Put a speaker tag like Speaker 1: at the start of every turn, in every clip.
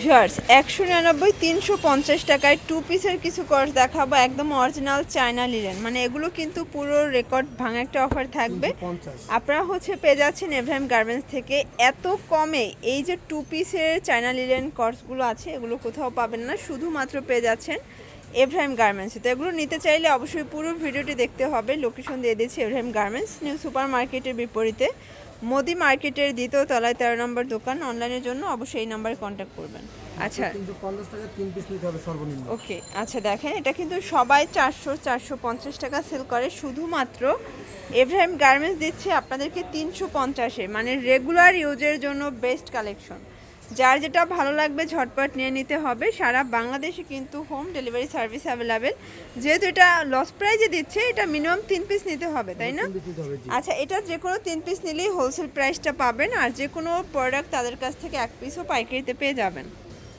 Speaker 1: Viewers একশো নিরানব্বই তিনশো পঞ্চাশ টাকায় টু পিসের কিছু কর্স দেখাবো। একদম অরিজিনাল চায়না লিলেন মানে এগুলো কিন্তু পুরো রেকর্ড ভাঙা একটা অফার থাকবে। আপনারা হচ্ছে পেয়ে যাচ্ছেন এভরাইম গার্মেন্টস থেকে। এত কমে এই যে টু পিসের চায়না লিলেন কর্সগুলো আছে এগুলো কোথাও পাবেন না। শুধুমাত্র পেয়ে যাচ্ছেন এভরাইম গার্মেন্টসে তো এগুলো নিতে চাইলে অবশ্যই পুরো ভিডিওটি দেখতে হবে। লোকেশন দিয়ে দিচ্ছি এভরাইম গার্মেন্টস নিউ সুপার মার্কেটের বিপরীতে। মোদি মার্কেটের দ্বিতীয় তলায় তেরো নম্বর দোকান। অনলাইনের জন্য অবশ্যই এই নাম্বারে কন্ট্যাক্ট করবেন। আচ্ছা।
Speaker 2: কিন্তু পঞ্চাশ টাকা তিন পিস নিতে হবে সর্বনিম্ন।
Speaker 1: ওকে আচ্ছা দেখেন এটা কিন্তু সবাই চারশো চারশো পঞ্চাশ টাকা সেল করে। শুধুমাত্র এভ্রাহিম গার্মেন্টস দিচ্ছে আপনাদেরকে তিনশো পঞ্চাশে। মানে রেগুলার ইউজের জন্য বেস্ট কালেকশন যার যেটা ভালো লাগবে ঝটপট নিয়ে নিতে হবে। সারা বাংলাদেশে কিন্তু হোম ডেলিভারি সার্ভিস অ্যাভেলেবেল যেহেতু এটা লস প্রাইজে দিচ্ছে এটা মিনিমাম তিন পিস নিতে হবে তাই না? আচ্ছা এটা যে কোনো তিন পিস নিলেই হোলসেল প্রাইসটা পাবেন আর যে কোনো প্রোডাক্ট তাদের কাছ থেকে এক পিসও পাইকারিতে পেয়ে যাবেন।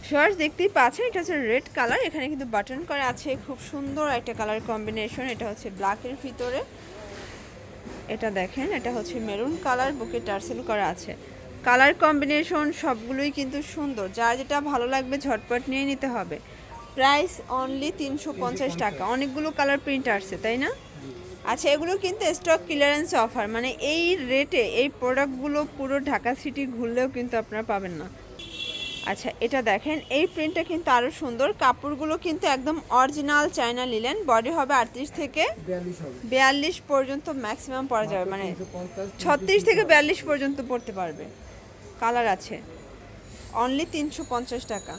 Speaker 1: শর্টস দেখতেই পাচ্ছেন এটা হচ্ছে রেড কালার এখানে কিন্তু বাটন করা আছে খুব সুন্দর একটা কালার কম্বিনেশন এটা হচ্ছে ব্ল্যাকের ভিতরে। এটা দেখেন এটা হচ্ছে মেরুন কালার বুকে টার্সেল করা আছে। কালার কম্বিনেশন সবগুলোই কিন্তু সুন্দর। যা যেটা ভালো লাগবে ঝটপট নিয়ে নিতে হবে। প্রাইস অনলি তিনশো পঞ্চাশ টাকা। অনেকগুলো কালার প্রিন্ট আসছে তাই না? আচ্ছা এগুলো কিন্তু স্টক ক্লিয়ারেন্স অফার মানে এই রেটে এই প্রোডাক্টগুলো পুরো ঢাকা সিটি ঘুরলেও কিন্তু আপনারা পাবেন না। আচ্ছা এটা দেখেন এই প্রিন্টটা কিন্তু আরও সুন্দর। কাপড়গুলো কিন্তু একদম অরিজিনাল চায়না নিলেন। বডি হবে আটত্রিশ থেকে
Speaker 2: বিয়াল্লিশ
Speaker 1: পর্যন্ত ম্যাক্সিমাম পরা যাবে। মানে ছত্রিশ থেকে বিয়াল্লিশ পর্যন্ত পড়তে পারবে। কালার আছে। অনলি তিনশো পঞ্চাশ টাকা।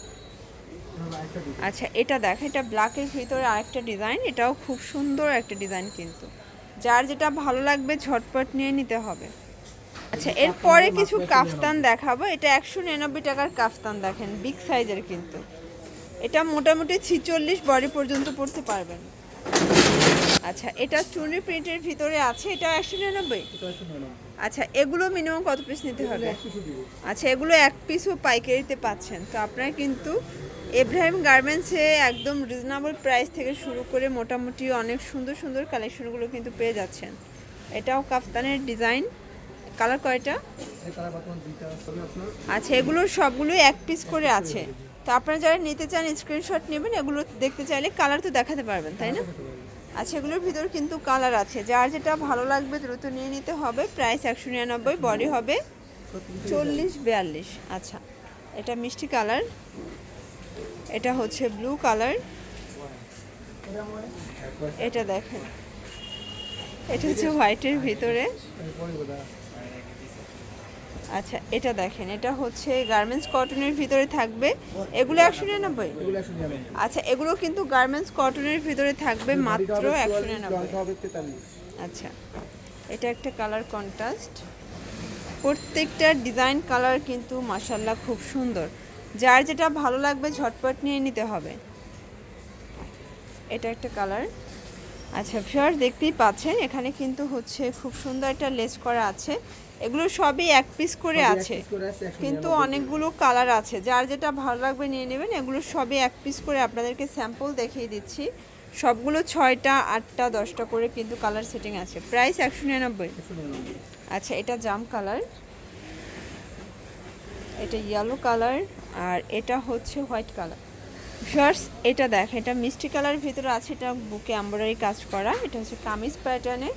Speaker 1: আচ্ছা এটা দেখ এটা ব্ল্যাকের ভিতরে আরেকটা ডিজাইন এটাও খুব সুন্দর একটা ডিজাইন কিন্তু। যার যেটা ভালো লাগবে ঝটপট নিয়ে নিতে হবে। আচ্ছা এরপরে কিছু কাফতান দেখাবো। এটা একশো নিরানব্বই টাকার কাফতান দেখেন বিগ সাইজের কিন্তু। এটা মোটামুটি ছিচল্লিশ বডি পর্যন্ত পড়তে পারবেন। আচ্ছা এটা চুনি প্রিন্টের ভিতরে আছে? এটা একশো নিরানব্বই? আচ্ছা এগুলো মিনিমাম কত পিস নিতে হবে? আচ্ছা এগুলো এক পিসও পাইকারিতে পাচ্ছেন। তো আপনারা কিন্তু এব্রাহিম গার্মেন্টসে একদম রিজনেবল প্রাইস থেকে শুরু করে মোটামুটি অনেক সুন্দর সুন্দর কালেকশনগুলো কিন্তু পেয়ে যাচ্ছেন। এটাও কাফতানের ডিজাইন কালার কয়টা? আচ্ছা এগুলো সবগুলো এক পিস করে আছে। তো আপনারা যারা নিতে চান স্ক্রিনশট নেবেন। এগুলো দেখতে চাইলে কালার তো দেখাতে পারবেন তাই না? আচ্ছা সেগুলোর ভিতর কিন্তু কালার আছে। যার যেটা ভালো লাগবে দ্রুত নিয়ে নিতে হবে। প্রাইস একশো নিরানব্বই বডি হবে চল্লিশ বিয়াল্লিশ। আচ্ছা এটা মিষ্টি কালার এটা হচ্ছে ব্লু কালার এটা দেখেন। এটা হচ্ছে হোয়াইটের ভিতরে। আচ্ছা এটা দেখেন এটা হচ্ছে গার্মেন্টস কটনের ভিতরে থাকবে। এগুলো একশো নিরানব্বই? আচ্ছা এগুলো কিন্তু গার্মেন্টস কটনের ভিতরে থাকবে মাত্র একশো নিরানব্বই। আচ্ছা এটা একটা কালার কন্ট্রাস্ট প্রত্যেকটা ডিজাইন কালার কিন্তু মাসাল্লাহ খুব সুন্দর। যার যেটা ভালো লাগবে ঝটপট নিয়ে নিতে হবে। এটা একটা কালার আচ্ছা ফিওর দেখতেই পাচ্ছেন এখানে কিন্তু হচ্ছে খুব সুন্দর একটা লেস করা আছে। এগুলো সবই এক পিস করে আছে।
Speaker 2: piece করে আছে, 199
Speaker 1: কিন্তু অনেকগুলো কালার আছে। যার যেটা ভালো লাগবে নিয়ে নেবেন। এগুলো সবই এক পিস করে আপনাদেরকে স্যাম্পল দেখিয়ে দিচ্ছি। সবগুলো ছয়টা আটটা দশটা করে কিন্তু কালার সেটিং আছে। প্রাইস একশো নিরানব্বই। আচ্ছা এটা জাম কালার এটা ইয়েলো কালার আর এটা হচ্ছে হোয়াইট কালার শার্টস এটা দেখ এটা মিষ্টি কালারের ভিতরে আছে এটা বুকে এম্ব্রয়ডারি কাজ করা। এটা হচ্ছে কামিজ প্যাটার্নে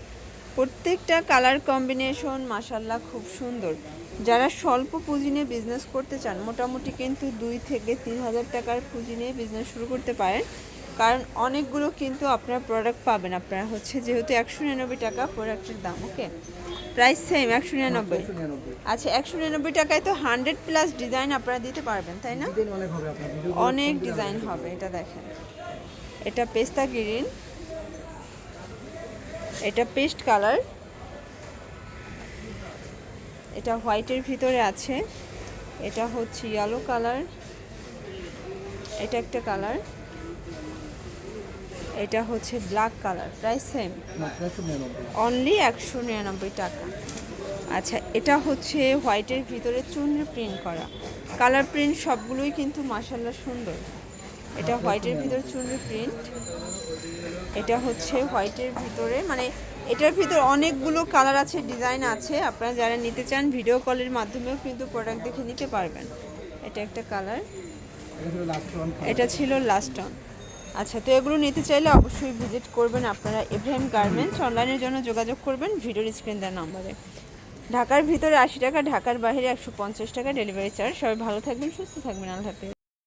Speaker 1: প্রত্যেকটা কালার কম্বিনেশন মাসাল্লাহ খুব সুন্দর। যারা স্বল্প পুঁজি নিয়ে বিজনেস করতে চান মোটামুটি কিন্তু দুই থেকে তিন হাজার টাকার পুঁজি নিয়ে বিজনেস শুরু করতে পারেন। কারণ অনেকগুলো কিন্তু আপনারা প্রোডাক্ট পাবেন। আপনারা হচ্ছে যেহেতু একশো নিরানব্বই টাকা প্রোডাক্টের দাম ওকে প্রাইস সেম একশো নিরানব্বই। আচ্ছা একশো নিরানব্বই টাকায় তো হান্ড্রেড প্লাস ডিজাইন আপনারা দিতে পারবেন তাই না?
Speaker 2: অনেক
Speaker 1: ডিজাইন হবে এটা দেখেন। এটা পেস্তা গ্রিন। এটা পেস্ট কালার। এটা হোয়াইটের ভিতরে আছে। এটা হচ্ছে ইয়েলো কালার। এটা একটা কালার। এটা হচ্ছে black colour. Price same. Only একশো নিরানব্বই। টাকা। আচ্ছা এটা হচ্ছে হোয়াইটের ভিতরে চুনরি প্রিন্ট করা। কালার প্রিন্ট সবগুলোই কিন্তু মাসাল্লাহ সুন্দর। এটা হোয়াইটের ভিতরে চুনরি প্রিন্ট। এটা হচ্ছে হোয়াইটের ভিতরে মানে এটার ভিতরে অনেকগুলো কালার আছে, ডিজাইন আছে। আপনারা যারা নিতে চান, ভিডিও কলের মাধ্যমেও কিন্তু প্রোডাক্ট দেখে নিতে পারবেন। এটা একটা কালার।
Speaker 2: এটা ছিল লাস্ট
Speaker 1: অন আচ্ছা তো এগুলো নিতে চাইলে অবশ্যই ভিজিট করবেন আপনারা ইব্রাহিম গার্মেন্টস অনলাইনের জন্য যোগাযোগ করবেন, ভিডিওর স্ক্রিন দেওয়ার নম্বরে। ঢাকার ভিতরে আশি টাকা, ঢাকার বাইরে একশো পঞ্চাশ টাকা ডেলিভারি চার্জ সবাই ভালো থাকবেন, সুস্থ থাকবেন। আল্লাহ